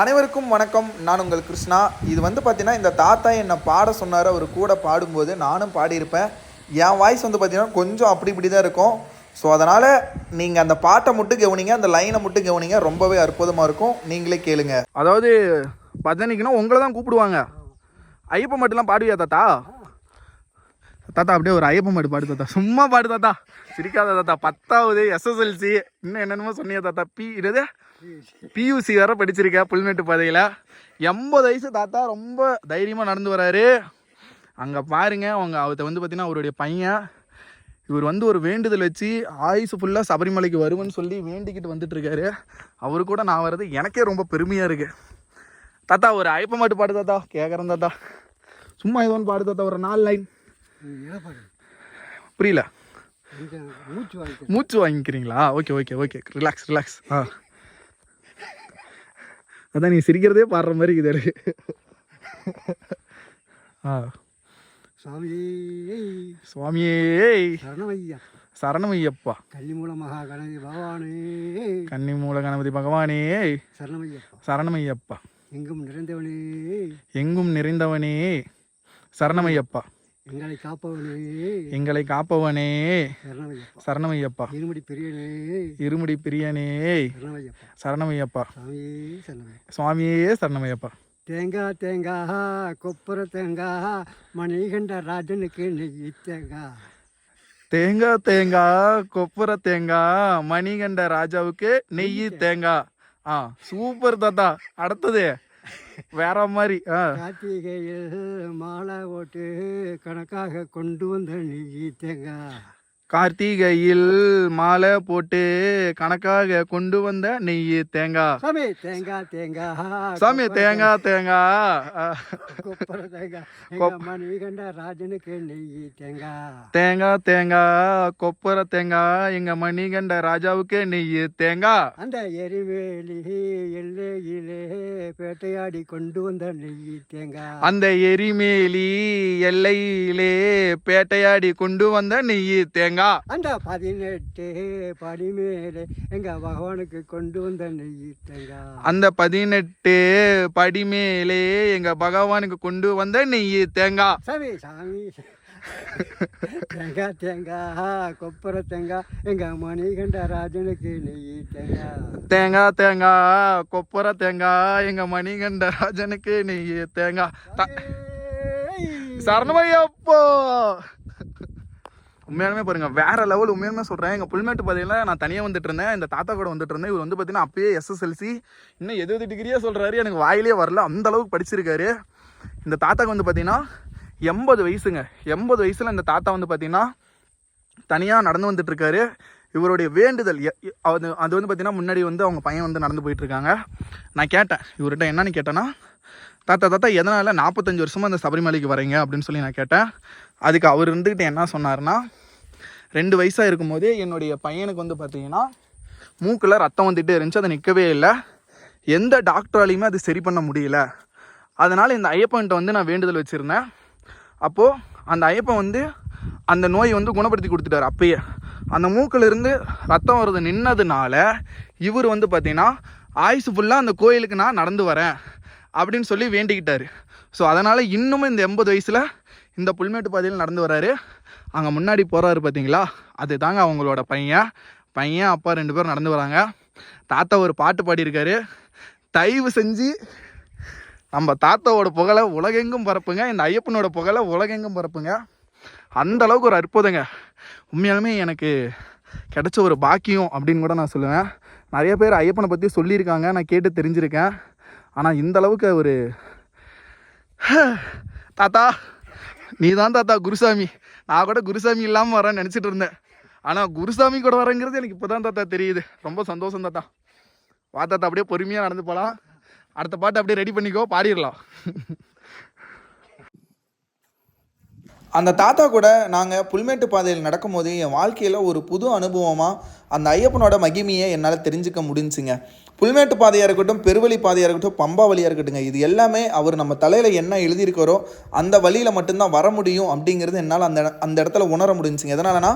அனைவருக்கும் வணக்கம். நான் உங்கள் கிருஷ்ணா. இது வந்து பார்த்தீங்கன்னா இந்த தாத்தா என்னை பாட சொன்னார் அவர் கூட பாடும்போது நானும் பாடியிருப்பேன். என் வாய்ஸ் வந்து பார்த்தீங்கன்னா கொஞ்சம் அப்படி இப்படி தான் இருக்கும். ஸோ அதனால் நீங்கள் அந்த பாட்டை மட்டும் கவனிங்க. அந்த லைனை மட்டும் கவனிங்க. ரொம்பவே அற்புதமாக இருக்கும். நீங்களே கேளுங்க. அதாவது பஜனைக்குன்னா உங்களை தான் கூப்பிடுவாங்க. ஐயப்ப மட்டும்லாம் பாடுவியா தாத்தா? தாத்தா அப்படியே ஒரு ஐயப்பன் மாட்டு பாடு தாத்தா. சும்மா பாடு தாத்தா. சிரிக்காத தாத்தா. பத்தாவது எஸ்எஸ்எல்சி இன்னும் என்னென்னமோ சொன்னியா தாத்தா. பி இது பியூசி வேற படிச்சிருக்கேன் புல்மேட்டு பாதையில். எண்பது வயசு தாத்தா ரொம்ப தைரியமாக நடந்து வராரு. அங்கே பாருங்க அவங்க அவர்கிட்ட வந்து பார்த்தீங்கன்னா அவருடைய பையன். இவர் வந்து ஒரு வேண்டுதல் வச்சு ஆயுசு ஃபுல்லாக சபரிமலைக்கு வருவேன்னு சொல்லி வேண்டிக்கிட்டு வந்துட்டு இருக்காரு. அவரு கூட நான் வர்றது எனக்கே ரொம்ப பெருமையாக இருக்கு. தாத்தா ஒரு ஐப்ப மாட்டு பாடு தாத்தா. கேட்குறேன் தாத்தா. சும்மா ஏதோன்னு பாடு தாத்தா. ஒரு நாலு லைன் புரியல. மூச்சு வாங்கிக்க மூச்சு வாங்கிக்கிறீங்களா? Okay okay okay relax relax ஆ. அதான் நீ சிரிக்கிறதே பாடுற மாதிரி இருக்குது எனக்கு. ஆ. சுவாமி சுவாமியே சரணமையா. சரணமையப்பா. கன்னிமூல மகா கணபதி பகவானே. கன்னிமூல கணபதி பகவானே. சரணமையப்பா. சரணமையப்பா. எங்கும் நிறைந்தவனே. எங்கும் நிறைந்தவனே. சரணமையப்பா. எங்களை காப்பவனே. எங்களை காப்பவனே. சரணமையப்பா. இருமுடி பெரியனே. இருமுடி பிரியனே. சரணமையப்பா. சரணமையப்பா. சுவாமியே சரணமையா சுவாமியே சரணமையப்பா. தேங்காய் தேங்காய் கொப்பரை தேங்காய் மணிகண்ட ராஜனுக்கு நெய் தேங்காய் தேங்காய் தேங்காய் கொப்பரை தேங்காய் மணிகண்ட ராஜாவுக்கு நெய் தேங்காய் ஆ சூப்பர் தாத்தா. அடுத்தது. வேற மாதிரி கார்த்திகையில் மாலை ஓட்டு கணக்காக கொண்டு வந்த நீ தேங்காய். கார்த்திகையில் மாலை போட்டு கணக்காக கொண்டு வந்த நெய் தேங்காய் சாமி தேங்காய் தேங்காய் சாமி தேங்காய் தேங்காய் தேங்காய் ராஜனுக்கு நெய் தேங்காய் தேங்காய் தேங்காய் கொப்பரை தேங்காய் எங்க மணிகண்ட ராஜாவுக்கு நெய் தேங்காய் அந்த எரிவேலி எல்லையிலே பேட்டையாடி கொண்டு வந்த நெய் தேங்காய் அந்த எரிமேலி எல்லையிலே பேட்டையாடி கொண்டு வந்த நெய் தேங்காய் அந்த பதினெட்டு படி மேலே எங்க பகவானுக்கு கொண்டு வந்த நெய் தேங்காய் அந்த பதினெட்டு படி மேலே எங்க பகவானுக்கு கொண்டு வந்த நெய் தேங்காய் சாமி. சாமி தேங்காய் தேங்காய் கொப்பரை தேங்காய் எங்க மணிகண்ட ராஜனுக்கு நெய் தேங்காய் தேங்காய் தேங்காய் கொப்பரை தேங்காய் எங்க மணிகண்ட ராஜனுக்கு நெய் தேங்காய். சரணமையப்போ உண்மையாலுமே பாருங்க வேற லெவல் உண்மையாலுமே சொல்றேன். எங்க புல்மேட்டு பார்த்தீங்கன்னா நான் தனியா வந்துட்டு இருந்தேன் இந்த தாத்தா கூட வந்துட்டு இருந்தேன் இவர் வந்து பாத்தீங்கன்னா அப்பயே எஸ்எஸ்எல்சி இன்னும் எது எது டிகிரியா சொல்றாரு. எனக்கு வாயிலே வரல. அந்த அளவுக்கு படிச்சிருக்காரு. இந்த தாத்தாக்கு வந்து பாத்தீங்கன்னா எண்பது வயசுங்க. எண்பது வயசுல இந்த தாத்தா வந்து பாத்தீங்கன்னா தனியாக நடந்து வந்துட்டு இருக்காரு இவருடைய வேண்டுதல் எ- அது அது வந்து பார்த்தீங்கன்னா முன்னாடி வந்து அவங்க பையன் வந்து நடந்து போயிட்டு இருக்காங்க நான் கேட்டேன். இவர்கிட்ட என்னன்னு கேட்டேன்னா தாத்தா தாத்தா எதனால் நாற்பத்தஞ்சு வருஷமாக அந்த சபரிமலைக்கு வரீங்க அப்படின்னு சொல்லி நான் கேட்டேன். அதுக்கு அவர் இருந்துக்கிட்டு என்ன சொன்னார்னா ரெண்டு வயசாக இருக்கும்போதே என்னுடைய பையனுக்கு வந்து பார்த்தீங்கன்னா மூக்கில் ரத்தம் வந்துகிட்டே இருந்துச்சு. அதை நிற்கவே இல்லை. எந்த டாக்டராலையுமே அது சரி பண்ண முடியல. அதனால் இந்த ஐயப்பன்கிட்ட வந்து நான் வேண்டுதல் வச்சுருந்தேன். அப்போது அந்த ஐயப்பன் வந்து அந்த நோயை வந்து குணப்படுத்தி கொடுத்துட்டாரு அப்பயே. அந்த மூக்கிலிருந்து ரத்தம் வர்றது நின்னதுனால இவர் வந்து பார்த்தீங்கன்னா ஆயுசு ஃபுல்லாக அந்த கோயிலுக்கு நான் நடந்து வரேன். அப்படின்னு சொல்லி வேண்டிக்கிட்டாரு. ஸோ அதனால் இன்னுமும் இந்த எண்பது வயசில் இந்த புல்மேட்டு பாதையில் நடந்து வராரு. அங்கே முன்னாடி போகிறாரு பார்த்தீங்களா அது தாங்க அவங்களோட பையன். பையன் அப்பா ரெண்டு பேரும் நடந்து வராங்க. தாத்தா ஒரு பாட்டு பாடியிருக்காரு. தயவு செஞ்சு நம்ம தாத்தாவோட புகழை உலகெங்கும் பரப்புங்க. இந்த ஐயப்பனோட புகழை உலகெங்கும் பரப்புங்க. அந்த அளவுக்கு ஒரு அற்புதங்க. உண்மையாலுமே எனக்கு கிடைச்ச ஒரு பாக்கியம் அப்படின்னு கூட நான் சொல்லுவேன். நிறைய பேர் ஐயப்பனை பற்றி சொல்லியிருக்காங்க. நான் கேட்டு தெரிஞ்சிருக்கேன். ஆனால் இந்த அளவுக்கு ஒரு தாத்தா நீ தான் தாத்தா குருசாமி. நான் கூட குருசாமி இல்லாமல் வரேன்னு நினச்சிட்டு இருந்தேன். ஆனால் குருசாமி கூட வரேங்கிறது எனக்கு இப்போ தான் தாத்தா தெரியுது. ரொம்ப சந்தோஷம் தாத்தா. வா தாத்தா அப்படியே பொறுமையாக நடந்து போகலாம் அடுத்த பாட்டு அப்படியே ரெடி பண்ணிக்கோ பாடிடலாம். அந்த தாத்தா கூட நாங்கள் புல்மேட்டு பாதையில் நடக்கும்போது என் வாழ்க்கையில் ஒரு புது அனுபவமாக அந்த ஐயப்பனோட மகிமையை என்னால் தெரிஞ்சுக்க முடிஞ்சுங்க. புல்மேட்டு பாதையாக இருக்கட்டும் பெருவழி பாதையாக இருக்கட்டும் பம்பா வழியாக இருக்கட்டுங்க இது எல்லாமே அவர் நம்ம தலையில் என்ன எழுதியிருக்காரோ அந்த வழியில் மட்டும்தான் வர முடியும் அப்படிங்கிறது என்னால் அந்த அந்த இடத்துல உணர முடிஞ்சுங்க. எதனாலனா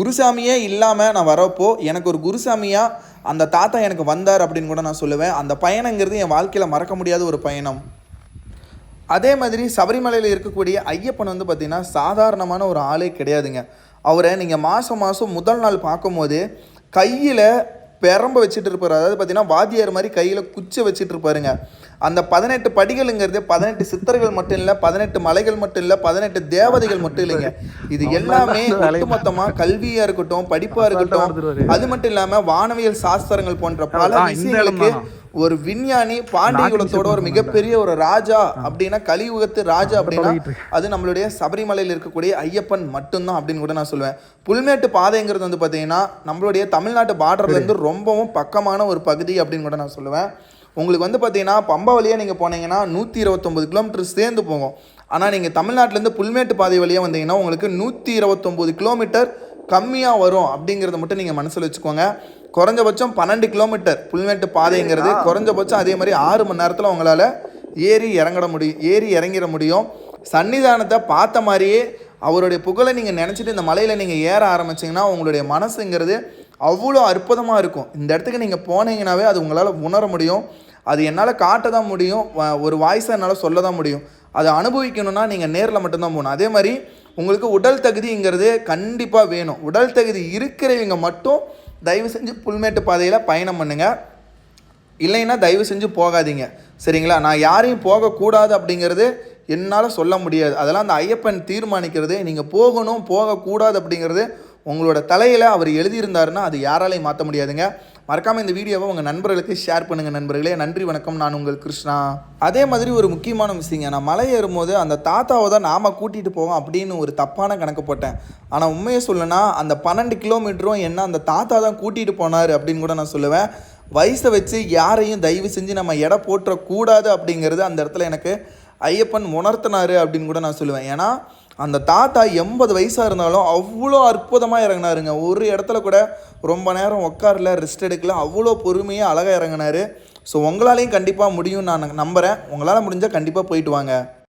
குருசாமியே இல்லாமல் நான் வரப்போ எனக்கு ஒரு குருசாமியாக அந்த தாத்தா எனக்கு வந்தார் அப்படின்னு கூட நான் சொல்லுவேன். அந்த பயணங்கிறது என் வாழ்க்கையில் மறக்க முடியாத ஒரு பயணம். அதே மாதிரி சபரிமலையில் இருக்கக்கூடிய ஐயப்பன் வந்து பார்த்திங்கன்னா சாதாரணமான ஒரு ஆளே கிடையாதுங்க. அவரை நீங்கள் மாதம் மாதம் முதல் நாள் பார்க்கும்போது கையில் பெரம்ப வச்சுட்டு இருப்பார். அதாவது பார்த்தீங்கன்னா வாத்தியார் மாதிரி கையில் குச்சி வச்சுட்டு இருப்பாருங்க. அந்த பதினெட்டு படிகளுங்கிறது பதினெட்டு சித்தர்கள் மட்டும் இல்லை பதினெட்டு மலைகள் மட்டும் இல்லை பதினெட்டு தேவதைகள் மட்டும் இல்லைங்க. இது எல்லாமே ஒட்டுமொத்தமாக கல்வியாக இருக்கட்டும் படிப்பாக இருக்கட்டும். அது மட்டும் இல்லாமல் வானவியல் சாஸ்திரங்கள் போன்ற பல விஷயங்களுக்கு ஒரு விஞ்ஞானி பாண்டிய குலத்தோட ஒரு மிகப்பெரிய ஒரு ராஜா அப்படின்னா கலியுகத்து ராஜா அப்படின்னா அது நம்மளுடைய சபரிமலையில் இருக்கக்கூடிய ஐயப்பன் மட்டும்தான் அப்படின்னு கூட நான் சொல்லுவேன். புல்மேட்டு பாதைங்கிறது வந்து பார்த்தீங்கன்னா நம்மளுடைய தமிழ்நாட்டு பார்டர்ல இருந்து ரொம்பவும் பக்கமான ஒரு பகுதி அப்படின்னு கூட நான் சொல்லுவேன். உங்களுக்கு வந்து பார்த்தீங்கன்னா பம்பா வழியாக நீங்கள் போனீங்கன்னா நூற்றி இருபத்தொம்பது கிலோமீட்டர் சேர்ந்து போகும். ஆனால் நீங்கள் தமிழ்நாட்டிலேருந்து புல்மேட்டு பாதை வழியாக வந்தீங்கன்னா உங்களுக்கு நூற்றி இருபத்தொம்போது கிலோமீட்டர் கம்மியாக வரும் அப்படிங்கிறத மட்டும் நீங்கள் மனசில் வச்சுக்கோங்க. குறைஞ்சபட்சம் பன்னெண்டு கிலோமீட்டர் புல்மேட்டு பாதைங்கிறது குறைஞ்சபட்சம் அதே மாதிரி ஆறு மணி நேரத்தில் உங்களால் ஏறி இறங்கிட முடியும் ஏறி இறங்கிட முடியும். சன்னிதானத்தை பார்த்த மாதிரியே அவருடைய புகழை நீங்கள் நினச்சிட்டு இந்த மலையில் நீங்கள் ஏற ஆரம்பிச்சிங்கன்னா உங்களுடைய மனசுங்கிறது அவ்வளோ அற்புதமாக இருக்கும். இந்த இடத்துக்கு நீங்கள் போனீங்கன்னாவே அது உங்களால் உணர முடியும். அது என்னால் காட்ட தான் முடியும் ஒரு வாய்ஸை என்னால் சொல்ல தான் முடியும். அதை அனுபவிக்கணும்னா நீங்கள் நேரில் மட்டும்தான் போகணும். அதே மாதிரி உங்களுக்கு உடல் தகுதிங்கிறது கண்டிப்பாக வேணும். உடல் தகுதி இருக்கிறவங்க மட்டும் தயவு செஞ்சு புல்மேட்டு பாதையில் பயணம் பண்ணுங்கள் இல்லைன்னா தயவு செஞ்சு போகாதீங்க. சரிங்களா? நான் யாரையும் போகக்கூடாது அப்படிங்கிறது என்னால் சொல்ல முடியாது. அதெல்லாம் அந்த ஐயப்பன் தீர்மானிக்கிறது. நீங்கள் போகணும் போகக்கூடாது அப்படிங்கிறது உங்களோட தலையில் அவர் எழுதியிருந்தாருன்னா அது யாராலையும் மாற்ற முடியாதுங்க. மறக்காமல் இந்த வீடியோவை உங்கள் நண்பர்களுக்கு ஷேர் பண்ணுங்கள் நண்பர்களே. நன்றி வணக்கம். நான் உங்கள் கிருஷ்ணா. அதே மாதிரி ஒரு முக்கியமான விஷயங்க. நான் மலை ஏறும்போது அந்த தாத்தாவை தான் நாம் கூட்டிகிட்டு போவோம் அப்படின்னு ஒரு தப்பான கணக்கு போட்டேன். ஆனால் உண்மையை சொல்லணும்னா அந்த பன்னெண்டு கிலோமீட்டரும் என்ன அந்த தாத்தா தான் கூட்டிகிட்டு போனார் அப்படின்னு கூட நான் சொல்லுவேன். வயசை வச்சு யாரையும் தயவு செஞ்சு நம்ம எடை போட்டுறக்கூடாது அப்படிங்கிறது அந்த இடத்துல எனக்கு ஐயப்பன் உணர்த்தினாரு அப்படின்னு கூட நான் சொல்லுவேன். ஏன்னா அந்த தாத்தா எண்பது வயசாக இருந்தாலும் அவ்வளோ அற்புதமாக இறங்கினாருங்க. ஒரு இடத்துல கூட ரொம்ப நேரம் உட்காரல ரெஸ்ட் எடுக்கல அவ்வளோ பொறுமையாக அழகாக இறங்கினாரு. ஸோ உங்களாலையும் கண்டிப்பாக முடியும் நான் நம்புகிறேன் உங்களால் முடிஞ்சால் கண்டிப்பாக போயிட்டு வாங்க.